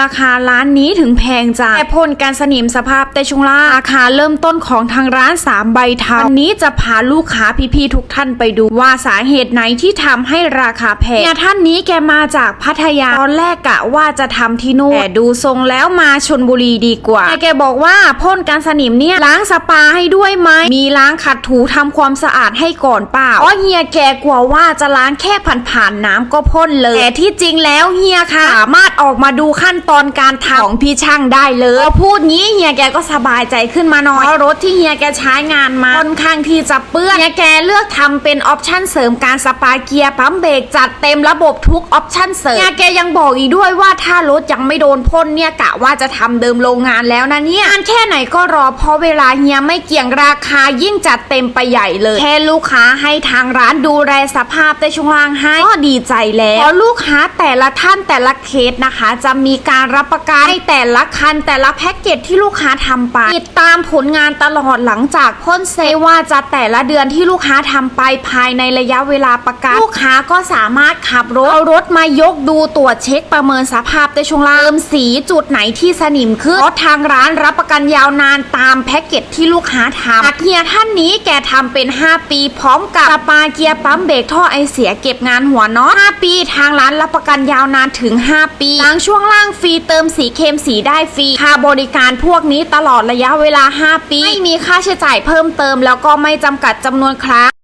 ราคาร้านนี้ถึงแพงจังแต่พ่นการสนิมสภาพแต่ช่วงล่างราคาเริ่มต้นของทางร้าน 3 ใบเทาวันนี้จะพาลูกค้าพี่ๆทุกท่านไปดูว่าสาเหตุไหนที่ทำให้ราคาแพงเนี่ยท่านนี้แกมาจากพัทยาตอนแรกกะว่าจะทำที่นู่นแต่ดูทรงแล้วมาชนบุรีดีกว่าแต่แกบอกว่าพ่นการสนิมเนี่ยล้างสปาให้ด้วยไหมมีล้างขัดถูทำความสะอาดให้ก่อนเปล่าอ๋อเฮียแกกลัวว่าจะล้างแค่ผ่านๆน้ำก็พ่นเลยแต่ที่จริงแล้วเฮียค่ะสามารถออกมาดูขั้นตอนการทำของพี่ช่างได้เลยพอพูดงี้เฮียแกก็สบายใจขึ้นมาหน่อยเพราะรถที่เฮียแกใช้งานมาค่อนข้างที่จะเปื้อนเฮียแกเลือกทำเป็นออปชั่นเสริมการสปาเกียร์ปั๊มเบรกจัดเต็มระบบทุกออปชั่นเสริมเฮียแกยังบอกอีกด้วยว่าถ้ารถยังไม่โดนพ่นเนี่ยกะว่าจะทำเดิมโรงงานแล้วนะเนี่ยงานแค่ไหนก็รอเพราะเวลาเฮียไม่เกี่ยงราคายิ่งจัดเต็มไปใหญ่เลย แค่ลูกค้าให้ทางร้านดูแลสภาพใต้ช่วงล่างให้ก็ดีใจแล้วเพราะลูกค้าแต่ละท่านแต่ละเคสนะคะ จะมีการรับประกันให้แต่ละคันแต่ละแพ็กเกจที่ลูกค้าทำไป ติดตามผลงานตลอดหลังจากพ่นเซว่าจะแต่ละเดือนที่ลูกค้าทำไปภายในระยะเวลาประกันลูกค้าก็สามารถขับรถเอารถมายกดูตรวจเช็คประเมินสภาพใต้ช่วงล่างเติมสีจุดไหนที่สนิมขึ้นเพราะทางร้านรับประกันยาวนานตามแพ็กเกจที่ลูกค้าทำเฮียท่านนี้แกทำเป็น 5 ปี พร้อมกับสปาเกียร์ปั๊มเบรกท่อไอเสียเก็บงานหัวน็อต5ปี ทางร้านรับประกันยาวนานถึง 5 ปีล้างช่วงล่างฟรีเติมสีเค็มสีได้ฟรีค่าบริการพวกนี้ตลอดระยะเวลา 5 ปี ไม่มีค่าใช้จ่ายเพิ่มเติม แล้วก็ไม่จำกัดจำนวนครั้ง